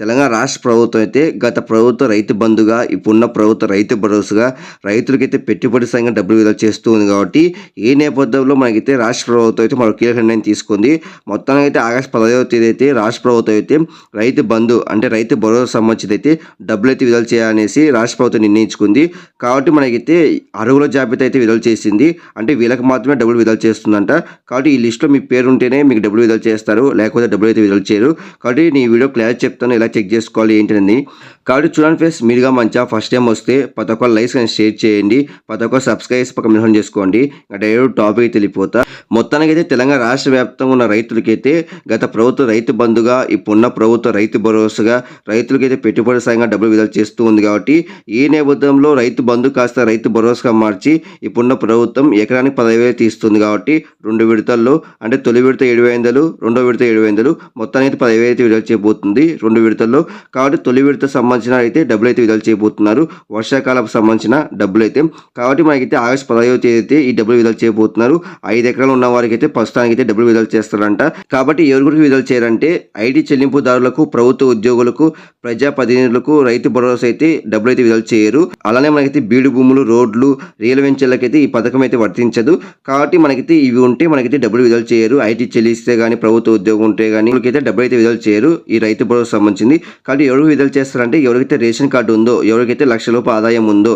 తెలంగాణ రాష్ట్ర ప్రభుత్వం అయితే గత ప్రభుత్వ రైతు బంధుగా ఇప్పుడున్న ప్రభుత్వ రైతు భరోసాగా రైతులకైతే పెట్టుబడి సంఘం డబ్బులు విడుదల చేస్తూ ఉంది కాబట్టి ఈ నేపథ్యంలో మనకైతే రాష్ట్ర ప్రభుత్వం అయితే మరో కీలక నిర్ణయం తీసుకుంది. మొత్తానికి అయితే ఆగస్టు పదహైదవ తేదీ అయితే రాష్ట్ర ప్రభుత్వం అయితే రైతు బంధు అంటే రైతు భరోసా సంబంధించి అయితే డబ్బులు అయితే విడుదల చేయాలనేసి రాష్ట్ర ప్రభుత్వం నిర్ణయించుకుంది. కాబట్టి మనకైతే అరుగుల జాబితా అయితే విడుదల చేసింది. అంటే వీళ్ళకి మాత్రమే డబ్బులు విడుదల చేస్తుందంట. కాబట్టి ఈ లిస్ట్లో మీ పేరు ఉంటేనే మీకు డబ్బులు విడుదల చేస్తారు. లేకపోతే డబ్బులు అయితే విడుదల చేయరు. కాబట్టి నీ వీడియో క్లారిటీ చెప్తాను. ఇలా చెక్ చేసుకోవాలి ఏంటని కాబట్టి చూడండి ఫ్రెండ్స్ మీరుగా మంచిగా ఫస్ట్ టైం వస్తే ప్రతి ఒక్క లైక్స్ అని షేర్ చేయండి ప్రతి ఒక్క సబ్స్క్రైబ్ పక్క మిషన్ చేసుకోండి డైరెక్ట్ టాపిక్ అయితే వెళ్ళిపోతా. మొత్తానికి అయితే తెలంగాణ రాష్ట్ర వ్యాప్తంగా ఉన్న రైతులకైతే గత ప్రభుత్వ రైతు బంధుగా ఇప్పుడున్న ప్రభుత్వ రైతు భరోసాగా రైతులకైతే పెట్టుబడి సాయంగా డబ్బులు విడుదల చేస్తూ ఉంది కాబట్టి ఈ నేపథ్యంలో రైతు బంధు కాస్త రైతు భరోసాగా మార్చి ఇప్పుడున్న ప్రభుత్వం ఎకరానికి పదవేలు తీస్తుంది కాబట్టి రెండు విడతల్లో అంటే తొలి విడత ఏడు వందలు రెండో విడత ఏడు వందలు మొత్తానికి పదవేలు అయితే విడుదల చేయబోతుంది. రెండు విడతల్లో కాబట్టి తొలి విడత సంబంధించిన అయితే డబ్బులు అయితే విడుదల చేయబోతున్నారు. వర్షాకాలకు సంబంధించిన డబ్బులు అయితే. కాబట్టి మనకైతే ఆగస్ట్ పదహైదవ తేదీ అయితే ఈ డబ్బులు విడుదల చేయబోతున్నారు. ఐదు ఎకరాలు ఉన్న వారికి అయితే ప్రస్తుతానికి అయితే డబ్బులు విడుదల చేస్తారంట. కాబట్టి ఎవరికి విడుదల చేయాలంటే ఐటీ చెల్లింపుదారులకు ప్రభుత్వ ఉద్యోగులకు ప్రజాప్రతినిధులకు రైతు భరోసా అయితే డబ్బులు అయితే విడుదల చేయరు. అలానే మనకైతే బీడు భూములు రోడ్లు రియల్ వెంచర్లకైతే ఈ పథకం అయితే వర్తించదు. కాబట్టి మనకైతే ఇవి ఉంటే మనకైతే డబ్బులు విడుదల చేయరు. ఐటీ చెల్లిస్తే కానీ ప్రభుత్వ ఉద్యోగం ఉంటే కానీ అయితే డబ్బులు అయితే విడుదల చేయరు. ఈ రైతు భరోసా వచ్చింది. కాబట్టి ఎవరు విడుదల చేస్తారంటే ఎవరికైతే రేషన్ కార్డు ఉందో ఎవరికైతే లక్ష రూపాయల ఆదాయం ఉందో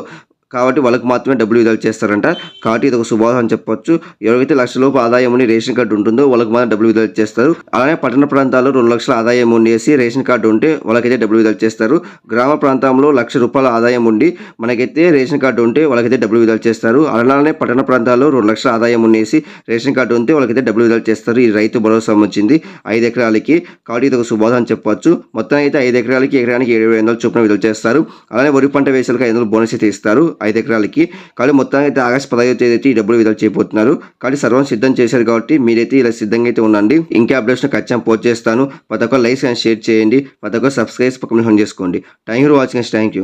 కాబట్టి వాళ్ళకి మాత్రమే డబ్బులు విడుదల చేస్తారంట. కాబట్టి ఇది ఒక శుభావం అని చెప్పొచ్చు. ఎవరికైతే లక్ష లోపు ఆదాయం ఉండి రేషన్ కార్డు ఉంటుందో వాళ్ళకి మాత్రం డబ్బులు విడుదల చేస్తారు. అలానే పట్టణ ప్రాంతాల్లో రెండు లక్షల ఆదాయం ఉండేసి రేషన్ కార్డు ఉంటే వాళ్ళకైతే డబ్బులు విడుదల చేస్తారు. గ్రామ ప్రాంతంలో లక్ష రూపాయల ఆదాయం ఉండి మనకైతే రేషన్ కార్డు ఉంటే వాళ్ళకైతే డబ్బులు విడుదల చేస్తారు. అలానే పట్టణ ప్రాంతాల్లో రెండు లక్షల ఆదాయం ఉండేసి రేషన్ కార్డు ఉంటే వాళ్ళకైతే డబ్బులు విడుదల చేస్తారు. ఈ రైతు భరోసా సంబంధించింది ఐదు ఎకరాలకి. కాబట్టి ఇది ఒక శుభావం అని చెప్పొచ్చు. మొత్తం అయితే ఐదు ఎకరాలకి ఎకరానికి ఏడు వేల వందల చొప్పున విడుదల చేస్తారు. అలానే వరి పంట వేసేలకు ఐదు వందలు బోనస్ అయితే ఇస్తారు. ఐదు ఎకరాలకి. కాబట్టి మొత్తానికి అయితే ఆగస్ట్ పదహైదు తేదీ అయితే ఈ డబ్బులు విడుదల చేయబోతున్నారు. కాబట్టి సర్వం సిద్ధం చేశారు కాబట్టి మీరైతే ఇలా సిద్ధంగా అయితే ఉండండి. ఇంకా అప్డేట్స్ ఖచ్చితంగా పోస్ట్ చేస్తాను. పదకొక లైక్స్ అండ్ షేర్ చేయండి. పదకొక సబ్స్క్రైబ్స్ సబ్స్క్రైబ్ పక్కన చేసుకోండి. Thank you for watching thank you